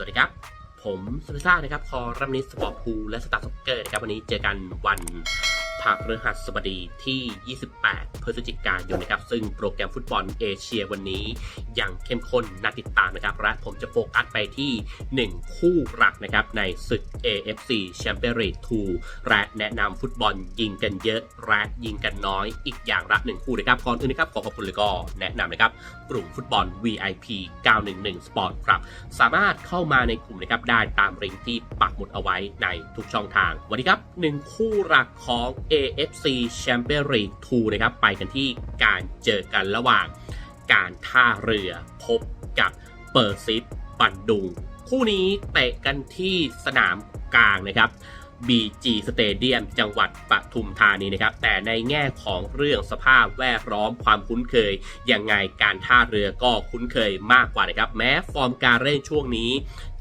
วัสดีครับ ผมสุริซ่านะครับ คอรัมนิสสปอร์ตพูลและสตาร์สกเกอร์นะครับ วันนี้เจอกันวัน พฤหัสบดีที่ 28 พฤศจิกายนนะครับ ซึ่งโปรแกรมฟุตบอลเอเชียวันนี้ยังเข้มข้นน่าติดตามนะครับ และผมจะโฟกัสไปที่ 1 คู่หลักนะครับ ในศึก AFC Champions League 2และแนะนำฟุตบอลยิงกันเยอะและยิงกันน้อยอีกอย่างละหนึ่งคู่นะครับก่อนอื่นนะครับขอขอบคุณเลยก็แนะนำนะครับกลุ่มฟุตบอล VIP 911 Sport ครับสามารถเข้ามาในกลุ่มนะครับได้ตามลิงก์ที่ปักหมุดเอาไว้ในทุกช่องทางวันนี้ครับหนึ่งคู่หลักของ AFC Champions League 2นะครับ ไปกันที่การเจอกันระหว่างการท่าเรือพบกับเปอร์ซิฟบันดุง คู่นี้เตะกันที่สนามกลางนะครับ BG Stadium จังหวัดปทุมธานีนะครับ แต่ในแง่ของเรื่องสภาพแวดล้อมความคุ้นเคย ยังไงการท่าเรือก็คุ้นเคยมากกว่านะครับ แม้ฟอร์มการเล่นช่วงนี้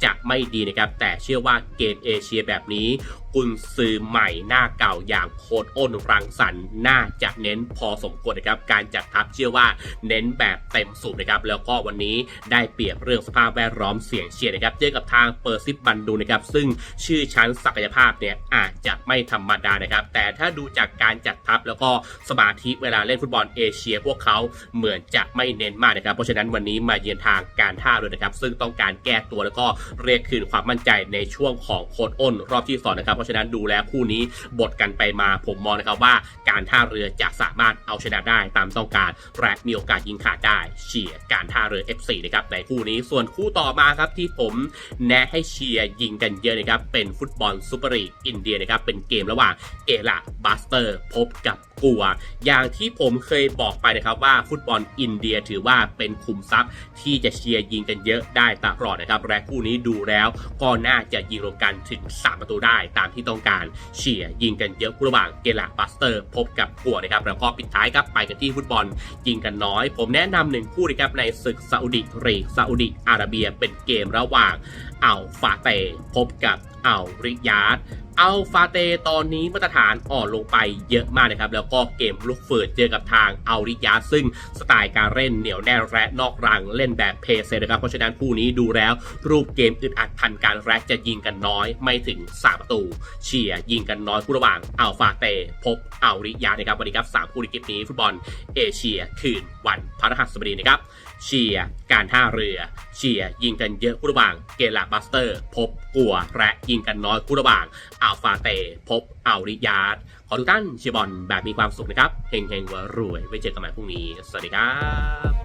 จะไม่ดีนะครับ แต่เชื่อว่าเกมเอเชียแบบนี้กุนซือใหม่หน้าเก่าอย่างโค้ดอ้นรังสรรค์น่าจะเน้นพอสมควรนะครับ การจัดทัพเชื่อว่าเน้นแบบเต็มสูบนะครับ แล้วก็วันนี้ได้เปรียบเรื่องสภาพแวดล้อมเสียงเชียร์นะครับเจอกับทางเปอร์ซิปบันดูนะครับ ซึ่งชื่อชั้นศักยภาพเนี่ยอาจจะไม่ธรรมดานะครับ แต่ถ้าดูจากการจัดทัพแล้วก็สมาธิเวลาเล่นฟุตบอลเอเชีย พวกเขาเหมือนจะไม่เน้นมากนะครับ เพราะฉะนั้นวันนี้มาเยือนทางการท่าเรือนะครับ ซึ่งต้องการแก้ตัวแล้วก็เรียกคืนความมั่นใจในช่วงของโค้ดอ้นรอบที่สองนะครับเพราะฉะนั้นดูแล้วคู่นี้บทกันไปมาผมมองนะครับว่าการท่าเรือจะสามารถเอาชนะได้ตามต้องการและมีโอกาสยิงขาดได้เชียร์การท่าเรือ F4 นะครับในคู่นี้ส่วนคู่ต่อมาครับที่ผมแนะให้เชียร์ยิงกันเยอะนะครับเป็นฟุตบอลซูเปอร์ลีกอินเดียนะครับเป็นเกมระหว่างเอลาบัสเตอร์ พบกับ กัว อย่างที่ผมเคยบอกไปนะครับว่าฟุตบอลอินเดียถือว่าเป็นคุมทรัพย์ที่จะเชียร์ยิงกันเยอะได้ตลอดนะครับและคู่นี้ดูแล้วก็น่าจะยิงรวมกันถึง 3 ประตูได้ตามที่ต้องการเชียร์ยิงกันเยอะระหว่างเกลาบัสเตอร์ พบกับกัวนะครับแล้วก็ปิดท้ายครับไปกันที่ฟุตบอลยิงกันน้อย ผมแนะนำหนึ่งคู่นะครับในศึกซาอุดิรีซาอุดิอาระเบียเป็นเกมระหว่างอัลฟาเตพบกับ อัลริยาดอัลฟาเตตอนนี้มาตรฐานอ่อนลงไปเยอะมากนะครับ แล้วก็เกมลุกเฟิร์ดเจอกับทางอัลริยาซึ่งสไตล์การเล่นเหนียวแน่นและนอกรังเล่นแบบเพย์เซนะครับ เพราะฉะนั้นคู่นี้ดูแล้วรูปเกมอึดอัดพันการแรกจะยิงกันน้อยไม่ถึง 3 ประตู เชียร์ยิงกันน้อยคู่ระหว่างอัลฟาเต พบอัลริยานะครับวันนี้ครับสามคู่ในคลิปนี้ฟุตบอลเอเชียคืนวันพฤหัสบดีนะครับเชียร์การท่าเรือ เชียร์ยิงกันเยอะคู่ระหว่างเกลาบัสเตอร์ พบกัวและยิงกันน้อยคู่ระหว่างอัลฟาเต พบอัลริยาดขอทุกท่านเชียร์บอลแบบมีความสุขนะครับเฮงเฮงรวยไว้เจอกันใหม่พรุ่งนี้ สวัสดีครับ